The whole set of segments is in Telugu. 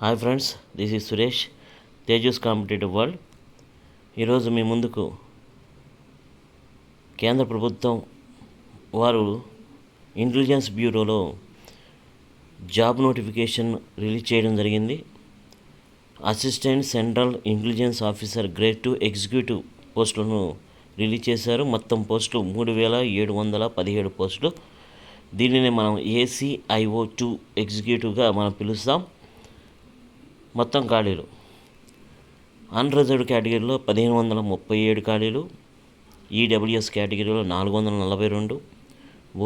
Hi friends this is Suresh Tejas competitive world. ఈరోజు మీ ముందుకు కేంద్ర ప్రభుత్వం వారు ఇంటెలిజెన్స్ బ్యూరోలో జాబ్ నోటిఫికేషన్ రిలీజ్ చేయడం జరిగింది. Assistant central intelligence officer grade two executive పోస్టులను రిలీజ్ చేశారు. మొత్తం పోస్టులు మూడు వేల ఏడు వందల పదిహేడు పోస్టులు. దీనిని మనం ఏసీఐఓ టూ ఎగ్జిక్యూటివ్గా మనం పిలుస్తాం. మొత్తం ఖాళీలు. అన్రిజర్వ్డ్ కేటగిరీలో పదిహేను వందల ముప్పై ఏడు ఖాళీలు ఈడబ్ల్యూఎస్ కేటగిరీలో నాలుగు వందల నలభై రెండు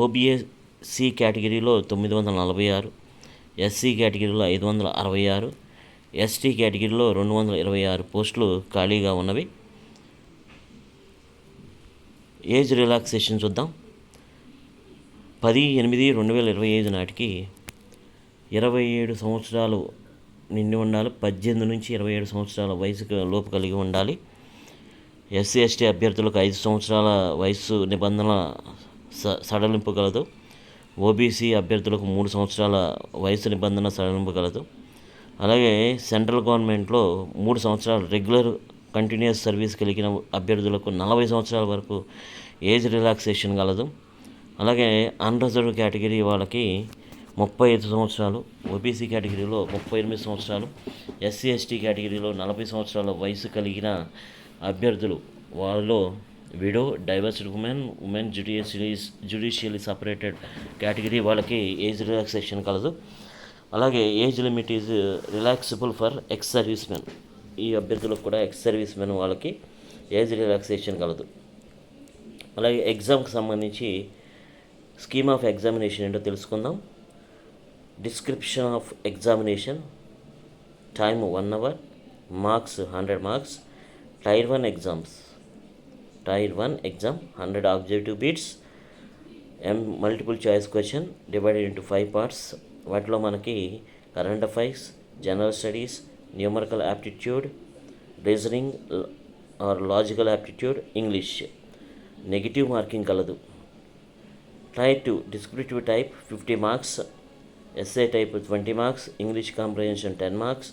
ఓబీఎస్సి కేటగిరీలో తొమ్మిది వందల నలభై ఆరు ఎస్సీ కేటగిరీలో ఐదు వందల అరవై ఆరు ఎస్టీ కేటగిరీలో రెండు వందల ఇరవై ఆరు పోస్టులు ఖాళీగా ఉన్నవి. ఏజ్ రిలాక్సేషన్ చూద్దాం. పది ఎనిమిది రెండు వేల ఇరవై ఐదు నాటికి ఇరవై ఏడు సంవత్సరాలు నిండి ఉండాలి. పద్దెనిమిది నుంచి ఇరవై ఏడు సంవత్సరాల వయసు లోపు కలిగి ఉండాలి. ఎస్సీ ఎస్టీ అభ్యర్థులకు ఐదు సంవత్సరాల వయసు నిబంధన స సడలింపు కలదు. ఓబీసీ అభ్యర్థులకు మూడు సంవత్సరాల వయసు నిబంధన సడలింపు కలదు. అలాగే సెంట్రల్ గవర్నమెంట్లో మూడు సంవత్సరాలు రెగ్యులర్ కంటిన్యూస్ సర్వీస్ కలిగిన అభ్యర్థులకు నలభై సంవత్సరాల వరకు ఏజ్ రిలాక్సేషన్ కలదు. అలాగే అన్రిజర్వ్ కేటగిరీ వాళ్ళకి ముప్పై ఐదు సంవత్సరాలు ఓబీసీ కేటగిరీలో ముప్పై ఎనిమిది సంవత్సరాలు ఎస్సీ ఎస్టీ కేటగిరీలో నలభై సంవత్సరాల వయసు కలిగిన అభ్యర్థులు. వాళ్ళలో widow divorced women women judicially judicially separated category వాళ్ళకి ఏజ్ రిలాక్సేషన్ కలదు. అలాగే age limit is relaxable for ex service men. ఈ అభ్యర్థులకు కూడా ఎక్స్ సర్వీస్ మెన్ వాళ్ళకి ఏజ్ రిలాక్సేషన్ కలదు. అలాగే ఎగ్జామ్కి సంబంధించి స్కీమ్ ఆఫ్ ఎగ్జామినేషన్ ఏంటో తెలుసుకుందాం. Description of examination time one hour marks hundred marks tier one exams. Tier one exam hundred objective bits M multiple choice question divided into five parts. వాటిలో మనకి current affairs general studies numerical aptitude reasoning or logical aptitude English. Negative marking కలదు. Tier two descriptive type fifty marks SA type twenty marks English comprehension ten marks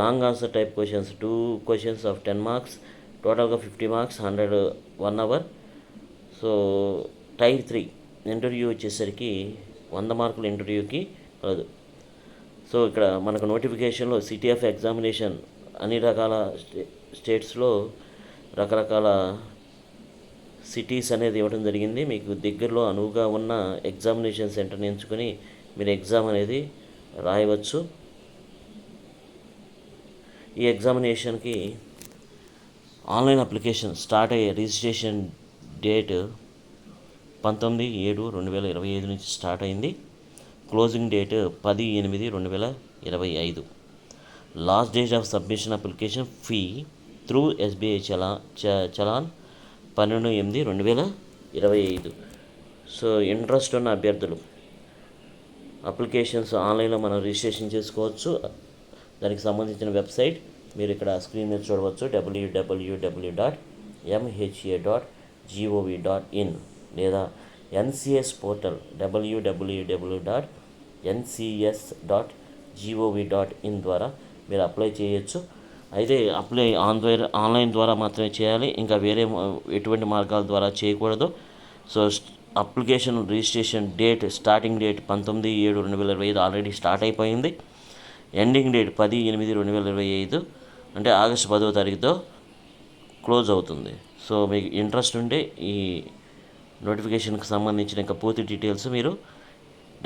long answer type questions two questions of ten marks టోటల్గా fifty marks hundred one hour so tier three interview వచ్చేసరికి వంద మార్కుల ఇంటర్వ్యూకి కలదు సో ఇక్కడ మనకు నోటిఫికేషన్లో సిటీ ఆఫ్ ఎగ్జామినేషన్ అన్ని రకాల స్టే స్టేట్స్లో రకరకాల సిటీస్ అనేది ఇవ్వడం జరిగింది. మీకు దగ్గరలో అనువుగా ఉన్న ఎగ్జామినేషన్ సెంటర్ని ఎంచుకొని మీరు ఎగ్జామ్ అనేది రాయవచ్చు. ఈ ఎగ్జామినేషన్కి ఆన్లైన్ అప్లికేషన్ స్టార్ట్ అయ్యే రిజిస్ట్రేషన్ డేట్ పంతొమ్మిది ఏడు రెండు వేల ఇరవై ఐదు నుంచి స్టార్ట్ అయింది. క్లోజింగ్ డేట్ పది ఎనిమిది రెండు వేల ఇరవై ఐదు. Last date of submission application fee through SBI చలా చ చలాన్ పన్నెండు ఎనిమిది రెండు వేల ఇరవై ఐదు. సో ఇంట్రెస్ట్ ఉన్న అభ్యర్థులు అప్లికేషన్స్ ఆన్లైన్లో మనం రిజిస్ట్రేషన్ చేసుకోవచ్చు. దానికి సంబంధించిన వెబ్సైట్ మీరు ఇక్కడ స్క్రీన్ మీద చూడవచ్చు. WWW dot MHA dot GOV dot in లేదా NCS portal WWW dot NCS dot GOV dot in ద్వారా మీరు అప్లై చేయొచ్చు. అయితే అప్లై ఆన్ ఆన్లైన్ ద్వారా మాత్రమే చేయాలి. ఇంకా వేరే ఎటువంటి మార్గాల ద్వారా చేయకూడదు. So application registration date starting date పంతొమ్మిది ఏడు రెండు వేల ఇరవై ఐదు ఆల్రెడీ స్టార్ట్ అయిపోయింది. ఎండింగ్ డేట్ పది ఎనిమిది రెండు వేల ఇరవై ఐదు అంటే ఆగస్టు పదవ తారీఖుతో క్లోజ్ అవుతుంది. సో మీకు ఇంట్రెస్ట్ ఉంటే ఈ నోటిఫికేషన్కి సంబంధించిన ఇంకా పూర్తి డీటెయిల్స్ మీరు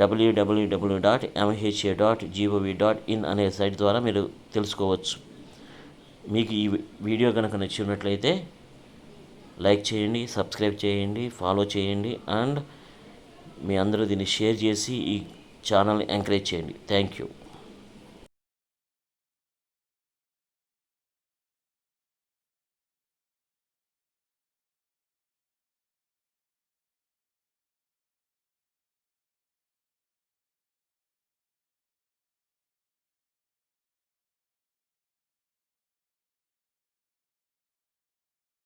WWW dot MHA dot GOV dot in అనే సైట్ ద్వారా మీరు తెలుసుకోవచ్చు. మీకు ఈ వీడియో కనుక నచ్చినట్లయితే లైక్ చేయండి సబ్స్క్రైబ్ చేయండి ఫాలో చేయండి అండ్ మీ అందరూ దీన్ని షేర్ చేసి ఈ ఛానల్ని ఎంకరేజ్ చేయండి. Thank you.